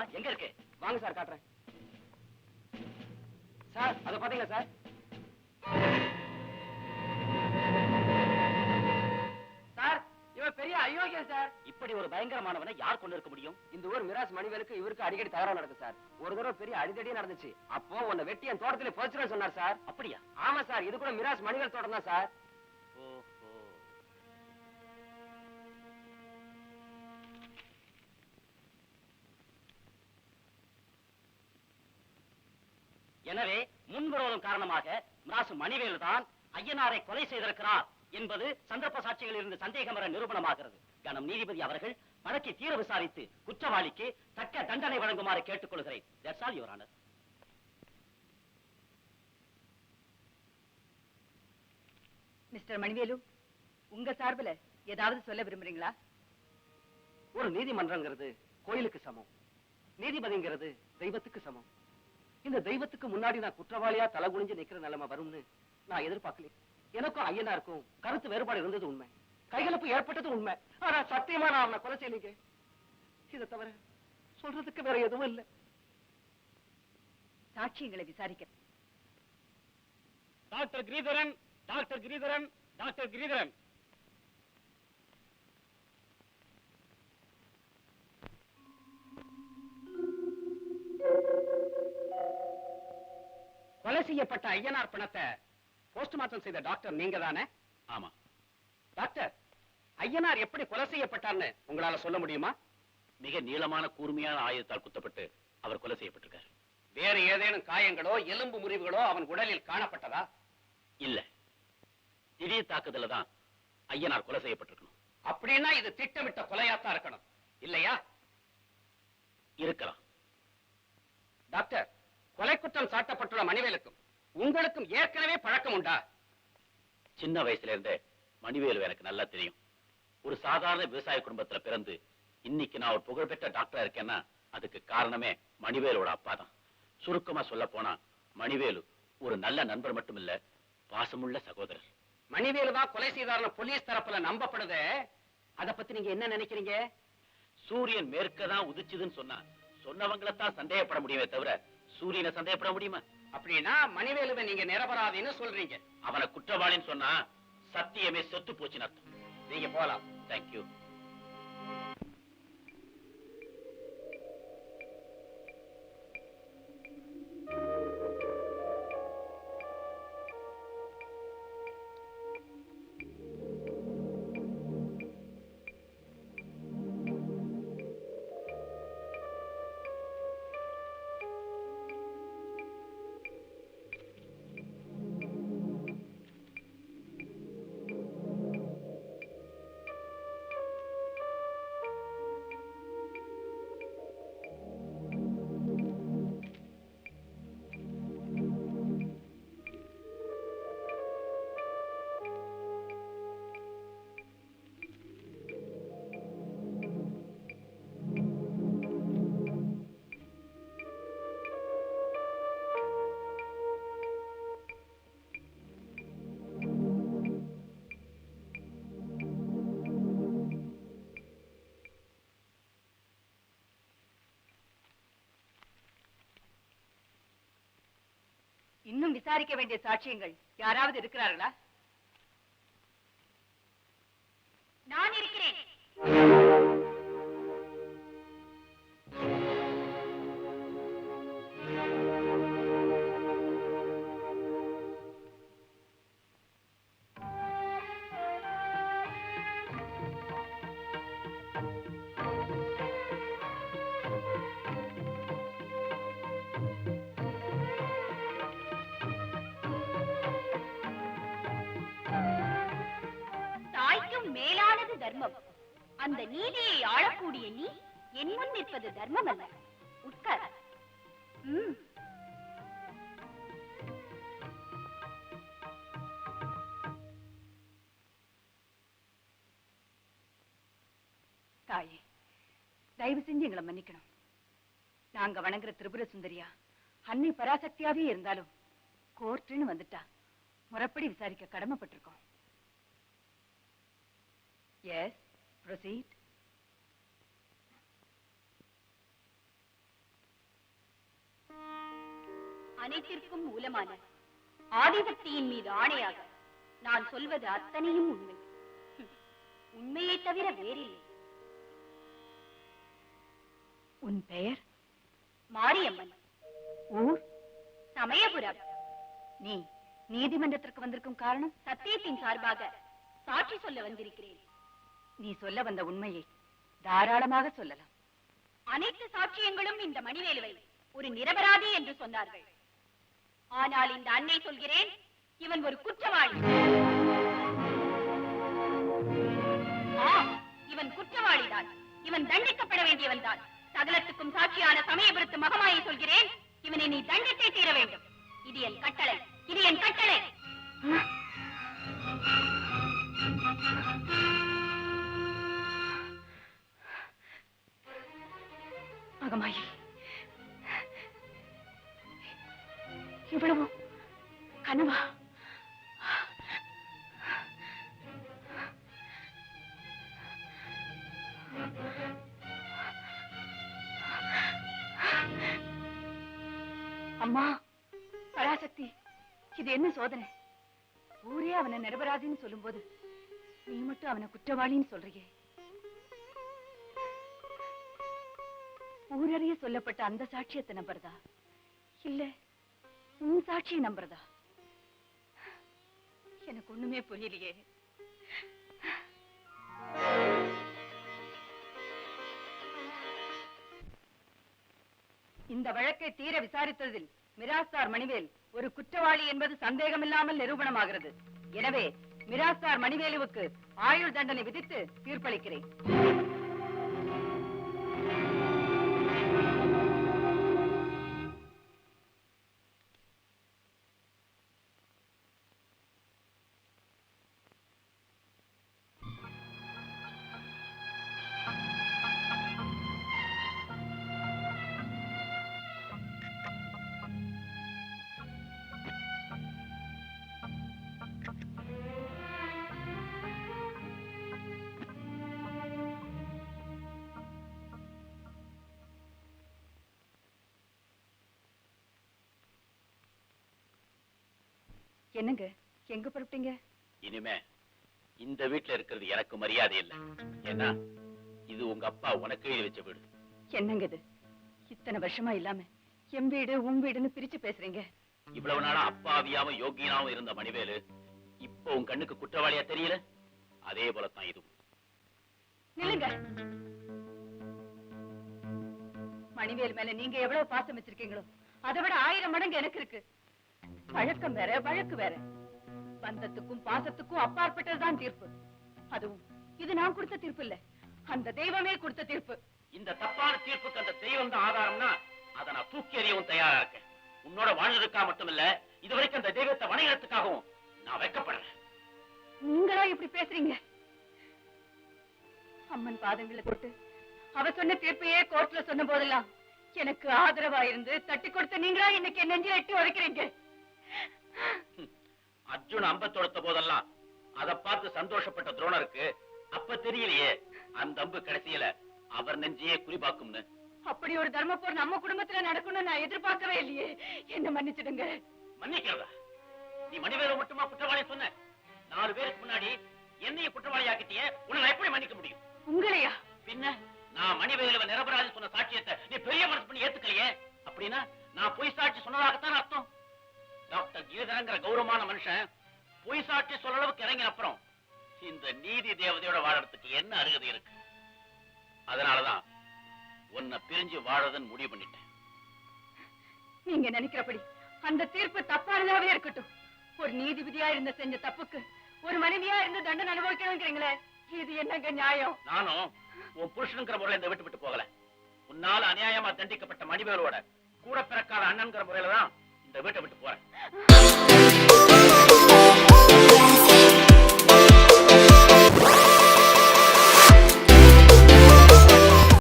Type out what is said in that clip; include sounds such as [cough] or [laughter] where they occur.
காட்டுப்பா எங்க இருக்கு? வாங்க சார் காட்டுறேன். சார் அதை பாத்தீங்களா சார்? சார் இவன் பெரிய அயோக்கியன் சார். இப்படி ஒரு பயங்கரமானவனை யார் கொண்டு இருக்க முடியும்? இந்த ஊர் மிராஸ் மணிவேலுக்கு இவருக்கு அடிக்கடி தகராறு நடக்கும் சார். ஒரு தடவை பெரிய அடிதடியே நடந்துச்சு. அப்போ உன்னை வெட்டி என் தோட்டத்துல போச்சுன்னு சொன்னார் சார். அப்படியா? ஆமா சார் இது கூட மிராஸ் மணிவேல் தோட்டம் தான் சார். எனவே முன்விரோதம் காரணமாக மிராசு மணிவேலு தான் ஐயனாரை கொலை செய்திருக்கிறார் என்பது சந்தர்ப்ப சாட்சிகளில் இருந்து சந்தேகம் வர நிரூபணமாகிறது. கணம் நீதிபதி அவர்கள் வழக்கை தீர விசாரித்து குற்றவாளிக்கு தக்க தண்டனை வழங்குமாறு கேட்டுக்கொள்கிறேன். That's all your honour mister Manivelu உங்க சார்புல ஏதாவது சொல்ல விரும்புறீங்களா? ஒரு நீதிமன்றங்கிறது கோயிலுக்கு சமம். நீதிபதிங்கிறது தெய்வத்துக்கு சமம். இந்த தெய்வத்துக்கு முன்னாடி நான் குற்றவாளியா தலை குனிஞ்சு நிக்கிற நிலைமை வரும்னு நான் எதிர்பார்க்கல எனக்கும் ஐயனாருக்கும் கருத்து வேறுபாடு இருந்தது உண்மை. கைகலப்பு ஏற்பட்டது உண்மை. ஆனா சத்தியமா நான் அவனை கொலை செய்யலீங்க. இதை தவிர சொல்றதுக்கு வேற எதுவும் இல்லை. சாட்சியங்களை விசாரிக்க. Doctor Gireedharan doctor Gireedharan doctor Gireedharan. கொலை செய்யப்பட்ட ஐயனார் பணத்தை போஸ்ட்மார்ட்டம் செய்த டாக்டர் நீங்க தானே ஆமா. டாக்டர் ஐயனார் எப்படி கொலை செய்யப்பட்டார்னு உங்களால சொல்ல முடியுமா? மிக நீளமான கூர்மையான ஆயுதத்தால் குத்தப்பட்டு அவர் கொலை செய்யப்பட்டிருக்கார். வேறு ஏதேனும் காயங்களோ எலும்பு முறிவுகளோ அவன் உடலில் காணப்பட்டதா? இல்ல. திடீர் தாக்குதல தான் ஐயனார் கொலை செய்யப்பட்டிருக்கணும். அப்படின்னா இது திட்டமிட்ட கொலையாத்தான் இருக்கணும். இல்லையா? ஏற்கனவே பழக்கம் உண்டா? சின்ன வயசுல இருந்தே மணிவேலு எனக்கு நல்லா தெரியும். ஒரு சாதாரண விவசாய குடும்பத்துல பிறந்து இன்னைக்கு நான் ஒரு புகழ்பெற்ற டாக்டரா இருக்கேன்னா அதுக்கு காரணமே மணிவேலோட அப்பா தான் சுருக்கமா சொல்ல போனா மணிவேலு ஒரு நல்ல நண்பர் மட்டும் இல்ல பாசமுள்ள சகோதரர். மணிவேலு தான் கொலை செய்தார்னு போலீஸ் தரப்புல நம்பப்படுது? அத பத்தி நீங்க என்ன நினைக்கிறீங்க? சூரியன் மேற்க தான் உதிச்சுதுன்னு சொன்னா சொன்னவங்கள தான் சந்தேகப்பட முடியுமே தவிர சூரியனை சந்தேகப்பட முடியுமா? அப்படின்னா மணிவேலுவை நீங்க நிரபராதின்னு சொல்றீங்க. அவனை குற்றவாளின்னு சொன்னா சத்தியமே செத்து போச்சுன்னு அர்த்தம். நீங்க போலாம். தேங்க்யூ இன்னும் விசாரிக்க வேண்டிய சாட்சியங்கள் யாராவது இருக்கிறார்களா? நான் இருக்கிறேன். மேலானது தர்மம். அந்த நீதியை ஆளக்கூடிய நீ என் முன் நிற்பது தர்மம் அல்ல உட்கார் தாயே தயவு செஞ்சு எங்களை மன்னிக்கணும். நாங்க வணங்குற திரிபுர சுந்தரியா அன்னை பராசக்தியாவே இருந்தாலும் கோர்ட்டுன்னு வந்துட்டா முறைப்படி விசாரிக்க கடமைப்பட்டிருக்கோம். எஸ் ப்ரொசீட் அனைத்திற்கும் மூலமான ஆதிசக்தியின் மீது ஆணையாக நான் சொல்வது அத்தனையும் உண்மை. உண்மையை தவிர வேறில்லை. உன் பெயர்? மாரியம்மன். ஊர்? சமயபுரம். நீ நீதிமன்றத்திற்கு வந்திருக்கும் காரணம்? சத்தியத்தின் சார்பாக சாட்சி சொல்ல வந்திருக்கிறேன். நீ சொல்ல வந்த உண்மையை தாராளமாக சொல்லலாம். அனைத்து சாட்சியங்களும் இந்த மணிவேலுவை ஒரு நிரபராதி என்று சொன்னார்கள். ஆனால் இந்த அன்னை சொல்கிறேன் இவன் ஒரு குற்றவாளி. ஆம் இவன் குற்றவாளிதான். இவன் தண்டிக்கப்பட வேண்டியவன் தான். சகலத்துக்கும் சாட்சியான சமயபுரத்து மகமாயை சொல்கிறேன் இவனை நீ தண்டித்தே தீர வேண்டும். இது என் கட்டளை இது என் கட்டளை. மகமாயி இவ்வளவு கனவா? அம்மா பராசக்தி இது என்ன சோதனை? ஊரே அவனை நிரபராதின்னு சொல்லும்போது நீ மட்டும் அவனை குற்றவாளின்னு சொல்றியே. ஊரறிய சொல்லப்பட்ட அந்த சாட்சியத்தை நம்புறதா இல்ல உன் சாட்சியை நம்புறதா? எனக்கு ஒண்ணுமே புரியலையே. இந்த வழக்கை தீர விசாரித்ததில் மிராஸ்தார் மணிவேல் ஒரு குற்றவாளி என்பது சந்தேகமில்லாமல் நிரூபணமாகிறது. எனவே மிராஸ்தார் மணிவேலுவுக்கு ஆயுள் தண்டனை விதித்து தீர்ப்பளிக்கிறேன். என்னங்க? எங்க புறப்பட்டீங்க? இனிமே இந்த வீட்டுல இருக்கிறது எனக்கு மரியாதை இல்லை. ஏன்னா இது உங்க அப்பா உனக்கு எழுதி வச்ச வீடு. என்னங்க இது இத்தனை வருஷமா இல்லாம என் வீடு உன் வீடுன்னு பிரிச்சு பேசுறீங்க. இவ்வளவு நாளா அப்பாவியாவும் யோகியனாவும் இருந்த மணிவேலு இப்போ உன் கண்ணுக்கு குற்றவாளியா தெரியல? அதே போலத்தான் இதுவும். நில்லுங்க. மணிவேல் மேல நீங்க எவ்வளவு பாசம் வச்சிருக்கீங்களோ அதை விட ஆயிரம் மடங்கு எனக்கு இருக்கு. பழக்கம் வேற வழக்கு வேற. பந்தத்துக்கும் பாசத்துக்கும் அப்பாற்பட்டதுதான் தீர்ப்பு. அதுவும் இது நான் கொடுத்த தீர்ப்பு இல்ல. அந்த தெய்வமே கொடுத்த தீர்ப்பு. இந்த தப்பான தீர்ப்புக்கு அந்த தெய்வம் தான் ஆதாரம்னா அதை நான் தூக்கி எறியவும் தயாரா இருக்கேன் உன்னோட வாழ்ந்ததுக்காக மட்டுமில்ல இதுவரைக்கும் அந்த தெய்வத்தை வணங்குறதுக்காகவும் நான் வைக்கப்படுறேன். நீங்களா இப்படி பேசுறீங்க? அம்மன் பாதங்களை போட்டு அவ சொன்ன தீர்ப்பையே கோர்ட்ல சொன்ன போதெல்லாம் எனக்கு ஆதரவா இருந்து தட்டி கொடுத்த நீங்களா இன்னைக்கு நெஞ்சில எட்டி உதைக்கிறீங்க? அர்ஜுன் அம்ப தொடுத்த போதெல்லாம் அதை பார்த்து சந்தோஷப்பட்ட துரோணருக்கு அப்ப தெரியலையே அந்த அம்பு கடைசியில அவர் நெஞ்சையே குறிபாக்கும்னு அப்படி ஒரு தர்ம போர் நம்ம குடும்பத்துல நடக்கணும்னு நான் எதிர்பார்க்கவே இல்லையே. என்ன மன்னிச்சிடுங்க. மன்னிக்கிறதா? நீ மணிவேல மட்டுமா குற்றவாளி சொன்ன? நாலு பேருக்கு முன்னாடி என்னைய குற்றவாளி ஆக்கிட்டியே உன்னை நான் எப்படி மன்னிக்க முடியும்? உங்களையா? பின்ன நான் மணிவேலுவ நிரபராதி சொன்ன சாட்சியத்தை நீ பெரிய மனசு பண்ணி ஏத்துக்கலையே? அப்படின்னா நான் பொய் சாட்சி சொன்னதாகத்தான் அர்த்தம். டாக்டர் கீதரங்கிற கௌரவமான மனுஷன் பொய் சாட்சி சொல்ற அளவுக்கு இறங்கின அப்புறம் இந்த நீதி தேவதையோட வாழறதுக்கு என்ன அருகதை இருக்கு? அதனாலதான் உன்னை பிரிஞ்சு வாழறதுன்னு முடிவு பண்ணிட்டேன். நீங்க நினைக்கிறபடி அந்த தீர்ப்பு தப்பானதாவே இருக்கட்டும். ஒரு நீதிபதியா இருந்த செஞ்ச தப்புக்கு ஒரு மனைவியா இருந்து தண்டனை அனுபவிக்கணுங்கிறீங்களே இது என்னங்க நியாயம்? நானும் உன் புருஷனுங்கிற முறையில இந்த விட்டு விட்டு போகல. உன்னால அநியாயமா தண்டிக்கப்பட்ட மணிவேலோட கூட பிறக்காத அண்ணன்கிற முறையில தான் இந்த வீட்டை விட்டு போறேன். [laughs]